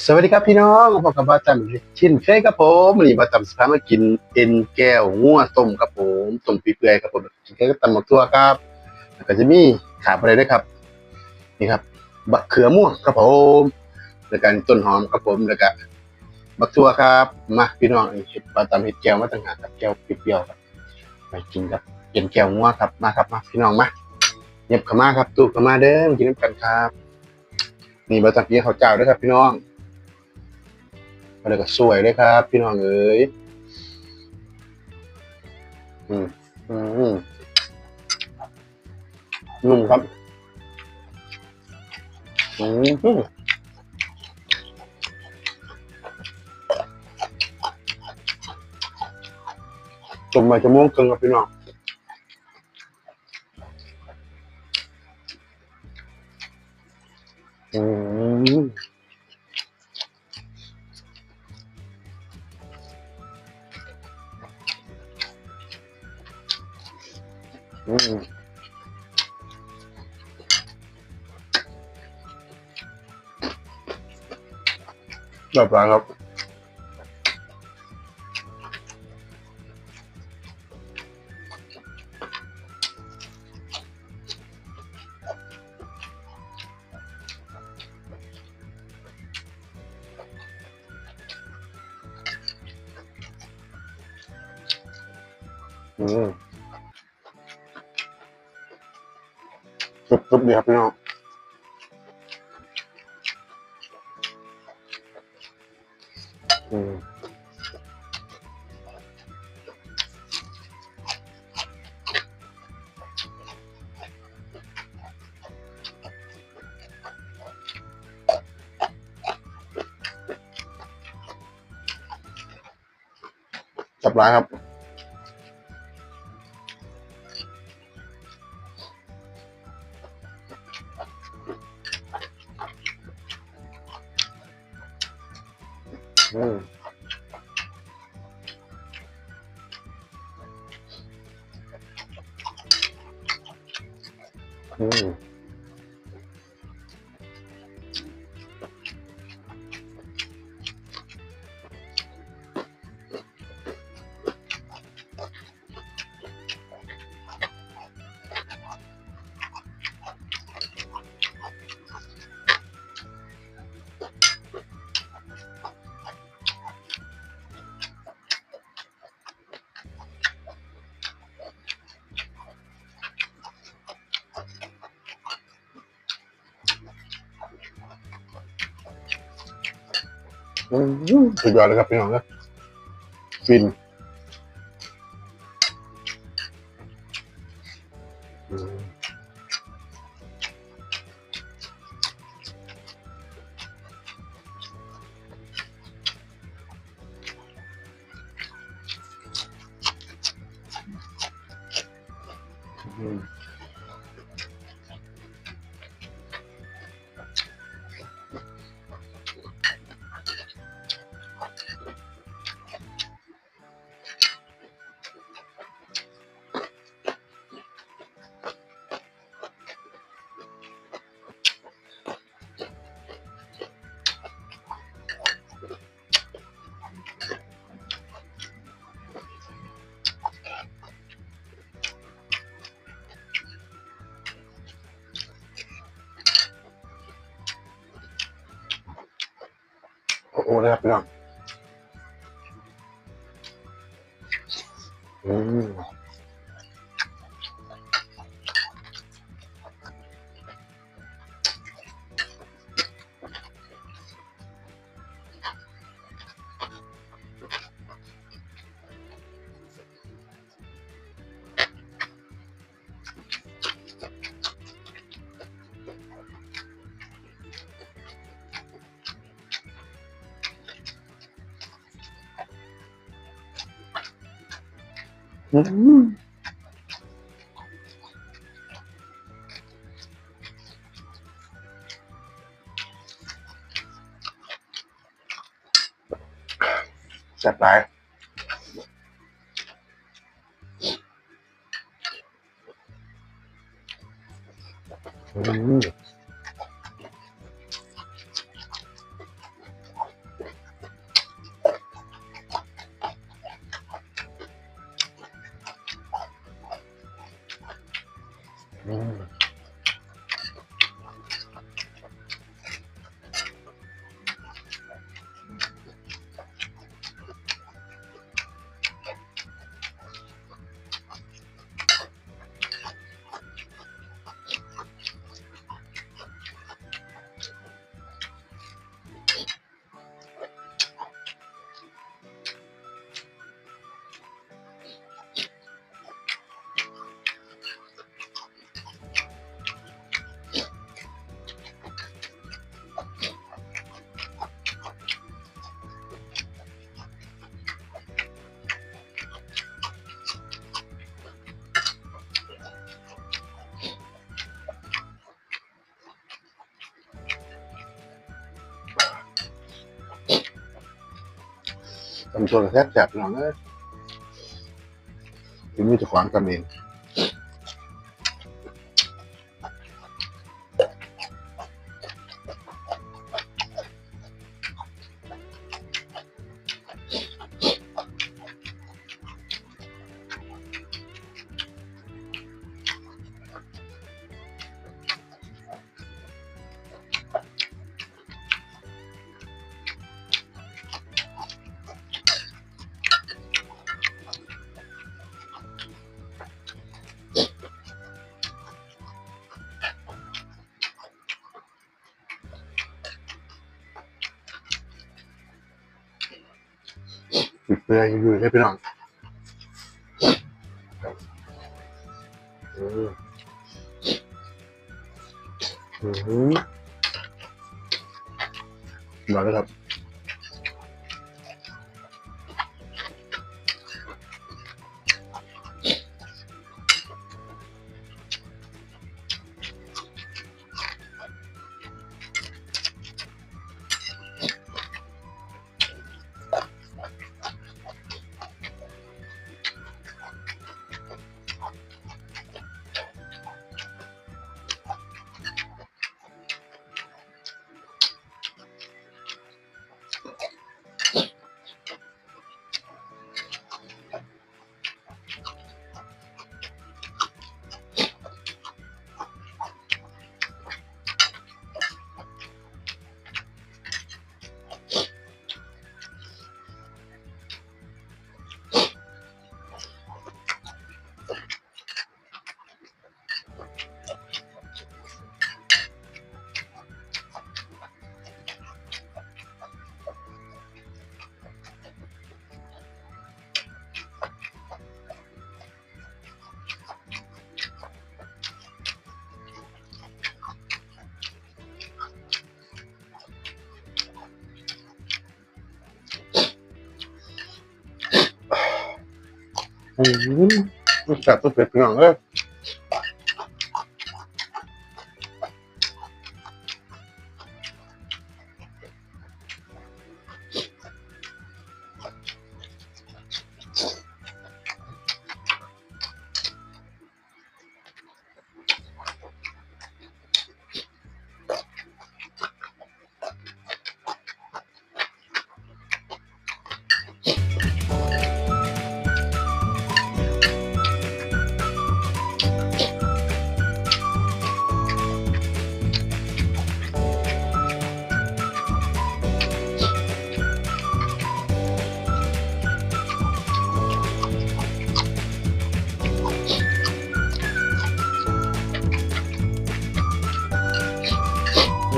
สวัสดีครับพี่น้องพบกับบาตัมชินเคยครับผมมีบาตัมสพามากินเอ็นแก้วงัวต้มครับผมต้มเปื่อยๆครับผมกินแค่กับตำหมกตัวครับแล้วก็จะมีขาอะไรด้วยครับ นี่ครับบักเขือม่วงครับผมแล้วก็ต้นหอมครับผมแล้วก็บักตัวครับมาพี่น้องเห็ดบาตัมเห็ดแก้วมาต่างหากครับแก้วเปรี้ยวครับไปกินครับเอ็นแก้วงัวครับมาครับมาพี่น้องมาเย็บเข้ามาครับตู้ข้ามาเด้อมกินน้ำกันครับนี่บาตัมกินข้าวเจ้าด้วยครับพี่น้อง แล้วก็สวยเลยครับ พี่น้องเอ๋ยอืมอืมนุ่มครับอืมจมไปจะม่วงเกินครับพี่น้องอืม เรียบร้อยครับ อืมกรุบๆดีครับพี่น้อง บร้ายครับอืมอืม สุดยอดเลยครับพี่น้องครับฟิน โอ้ โหน ตำตัวแซ่บแซ่บๆหน่อยนะที่มีจะขวางกันเอง ลือยอยู่เลยพี่น้องอืมอืมมาแล้วครับ อืมมันแซ่บตัวเป็ดพี่น้องเอ้ย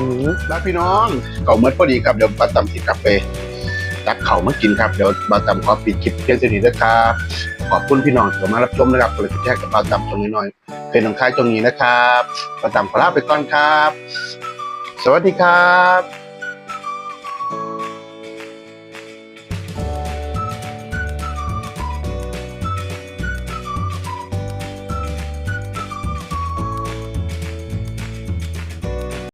อืมแล้วพี่น้องเก่าเมื่อพอดีครับเดี๋ยวป้าตำสิกลับไปตักเข่ามากินครับเดี๋ยวป้าตำขอปิดคลิปเพียงเท่านี้นะครับขอบคุณพี่น้องที่มารับชมนะครับกดติดแท็กกับป้าตำตรงนี้หน่อยเป็นของค่ายตรงนี้นะครับป้าตำขอลาไปก่อนครับ สวัสดีครับ